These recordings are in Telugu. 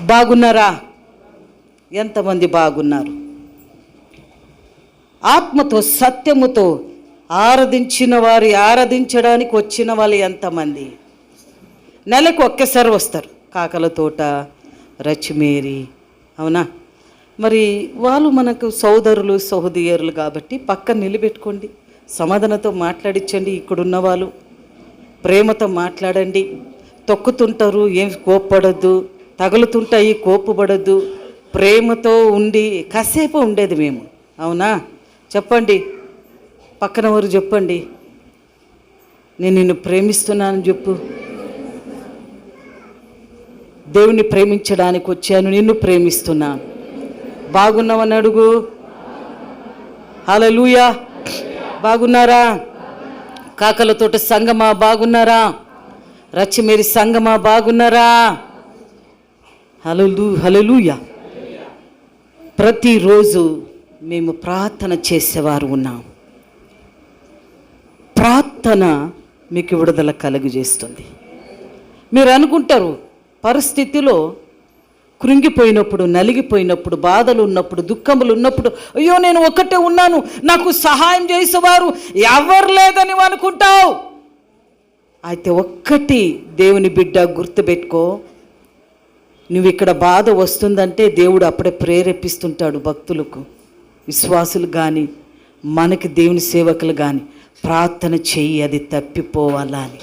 బాగున్నారా? ఎంతమంది బాగున్నారు? ఆత్మతో సత్యముతో ఆరాధించిన వారి ఆరాధించడానికి వచ్చిన వాళ్ళు ఎంతమంది? నెలకు ఒక్కసారి వస్తారు. కాకల తోట రచ్చిమేరి అవునా? మరి వాళ్ళు మనకు సోదరులు సహోదరులు కాబట్టి పక్కన నిలబెట్టుకోండి. సమాధానంతో మాట్లాడించండి ఇక్కడున్న వాళ్ళు ప్రేమతో మాట్లాడండి. తొక్కుతుంటారు ఏం కోప్పడద్దు. తగులుతుంటాయి కోపబడద్దు ప్రేమతో ఉండి కాసేపు ఉండేది మేము. అవునా? చెప్పండి. పక్కన వారు చెప్పండి. నేను నిన్ను ప్రేమిస్తున్నాను చెప్పు. దేవుని ప్రేమించడానికి వచ్చాను నిన్ను ప్రేమిస్తున్నాను. బాగున్నావని అడుగు. హలలుయా బాగున్నారా? కాకలతోట సంగమా బాగున్నారా? రచ్చిమేరి సంగమా బాగున్నారా? హలలు హలలుయా. ప్రతిరోజు మేము ప్రార్థన చేసేవారు ఉన్నాం. ప్రార్థన మీకు విడుదల కలుగజేస్తుంది. మీరు అనుకుంటారు పరిస్థితిలో కృంగిపోయినప్పుడు నలిగిపోయినప్పుడు బాధలు ఉన్నప్పుడు దుఃఖములు ఉన్నప్పుడు అయ్యో నేను ఒక్కటే ఉన్నాను నాకు సహాయం చేసేవారు ఎవరు లేదని అనుకుంటావు. అయితే ఒక్కటి దేవుని బిడ్డ గుర్తుపెట్టుకో నువ్వు ఇక్కడ బాధ వస్తుందంటే దేవుడు అప్పుడే ప్రేరేపిస్తుంటాడు భక్తులకు విశ్వాసులు కానీ మనకి దేవుని సేవకులు కానీ ప్రార్థన చెయ్యి అది తప్పిపోవాలా అని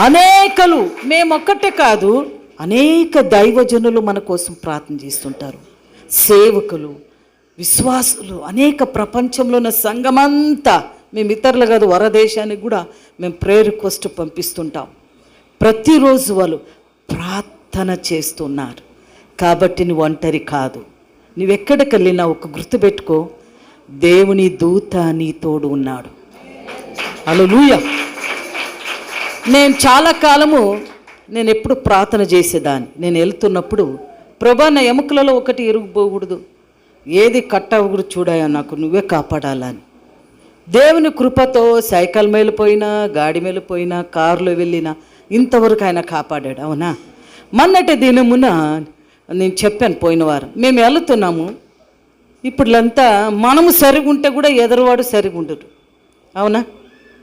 అనేకలు మేమొక్కటే కాదు అనేక దైవజనులు మన కోసం ప్రార్థన చేస్తుంటారు. సేవకులు విశ్వాసులు అనేక ప్రపంచంలో ఉన్న సంఘమంతా మేము ఇతరులు కాదు వరదేశానికి కూడా మేము ప్రేయర్ రిక్వెస్ట్ పంపిస్తుంటాం. ప్రతిరోజు వాళ్ళు ప్రార్థన చేస్తున్నారు. కాబట్టి నువ్వు ఒంటరి కాదు. నువ్వెక్కడికి వెళ్ళినా ఒక గుర్తుపెట్టుకో దేవుని దూత నీ తోడు ఉన్నాడు. అలలుయ నేను చాలా కాలము నేను ఎప్పుడు ప్రార్థన చేసేదాన్ని. నేను వెళ్తున్నప్పుడు ప్రభా నా ఎముకలలో ఒకటి ఎరుగుపోకూడదు ఏది కట్ అవ్వకూడదు నాకు నువ్వే కాపాడాలని. దేవుని కృపతో సైకిల్ మీద పోయినా గాడి మీద పోయినా కారులో వెళ్ళినా ఇంతవరకు ఆయన కాపాడాడు అవునా? మొన్నటి దినమున నేను చెప్పాను పోయిన వారం మేము వెళుతున్నాము. ఇప్పుడంతా మనము సరిగా ఉంటే కూడా ఎదరువాడు సరిగా అవునా?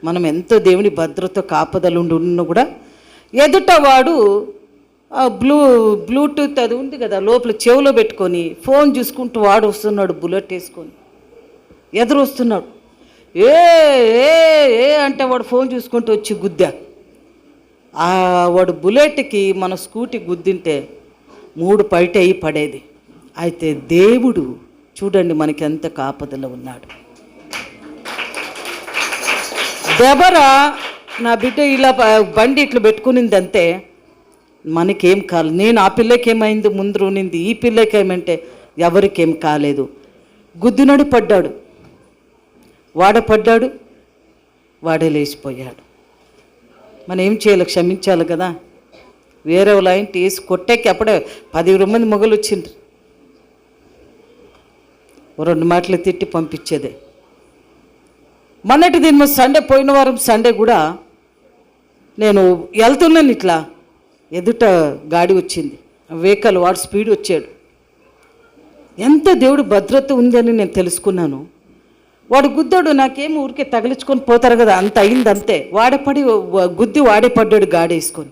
మనం ఎంతో దేవుని భద్రత కాపదలు ఉండి ఉన్నా కూడా ఎదుటవాడు బ్లూ బ్లూటూత్ అది ఉంది కదా లోపల చెవిలో పెట్టుకొని ఫోన్ చూసుకుంటూ వాడు వస్తున్నాడు బుల్లెట్ వేసుకొని. ఎదురు వస్తున్నాడు. ఏ ఏ ఏ అంటే వాడు ఫోన్ చూసుకుంటూ వచ్చి గుద్దా. వాడు బుల్లెట్కి మన స్కూటీ గుద్దింటే మూడు పైట అయి పడేది. అయితే దేవుడు చూడండి మనకి ఎంత కాపదలో ఉన్నాడు. దెబరా నా బిడ్డ ఇలా బండి ఇట్లా పెట్టుకునింది అంతే మనకేం కాలేదు నేను ఆ పిల్లకేమైంది ముందు ఉన్నింది ఈ పిల్లకి ఏమంటే ఎవరికేం కాలేదు. గుద్దినడు పడ్డాడు. వాడ పడ్డాడు వాడే లేచిపోయాడు. మనం ఏం చేయాలి? క్షమించాలి కదా. వేరే లైన్ వేసి కొట్టేకి అప్పుడే పది మంది మొగలు వచ్చిండ్రు. రెండు మాటలు తిట్టి పంపించేదే. మొన్నటి దీని సండే పోయిన వారం సండే కూడా నేను వెళ్తున్నాను ఇట్లా. ఎదుట గాడి వచ్చింది. వెహికల్ వాడు స్పీడ్ వచ్చాడు. ఎంత దేవుడు భద్రత ఉందని నేను తెలుసుకున్నాను. వాడు గుద్దాడు నాకేం ఊరికే తగిలించుకొని పోతారు కదా అంత అయింది అంతే వాడపడి గుద్ది వాడే పడ్డాడు గాడేసుకొని.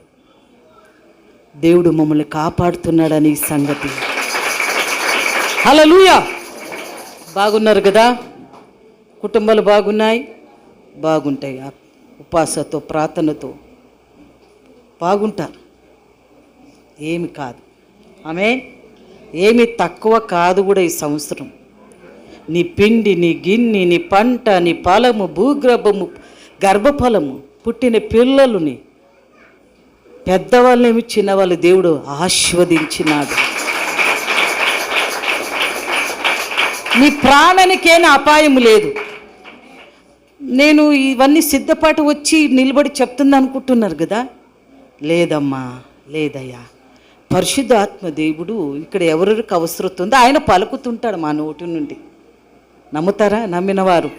దేవుడు మమ్మల్ని కాపాడుతున్నాడని ఈ సంగతి. హల్లెలూయా! బాగున్నారు కదా? కుటుంబాలు బాగున్నాయి? బాగుంటాయి. ఉపాసతో ప్రార్థనతో బాగుంటారు. ఏమి కాదు. ఆమె ఏమి తక్కువ కాదు కూడా ఈ సంవత్సరం. నీ పిండి నీ గిన్నె నీ పంట నీ ఫలము భూగర్భము గర్భఫలము పుట్టిన పిల్లలుని. పెద్దవాళ్ళేమి చిన్నవాళ్ళు దేవుడు ఆస్వాదించినాడు నీ ప్రాణానికేనా అపాయం లేదు. నేను ఇవన్నీ సిద్ధపాటు వచ్చి నిలబడి చెప్తుంది అనుకుంటున్నారు కదా? లేదమ్మా లేదయ్యా. పరిశుద్ధాత్మ దేవుడు ఇక్కడ ఎవరికి అవసరం ఉందో ఆయన పలుకుతుంటాడు మా నోటి నుండి. నమ్ముతారా? నమ్మినవారు.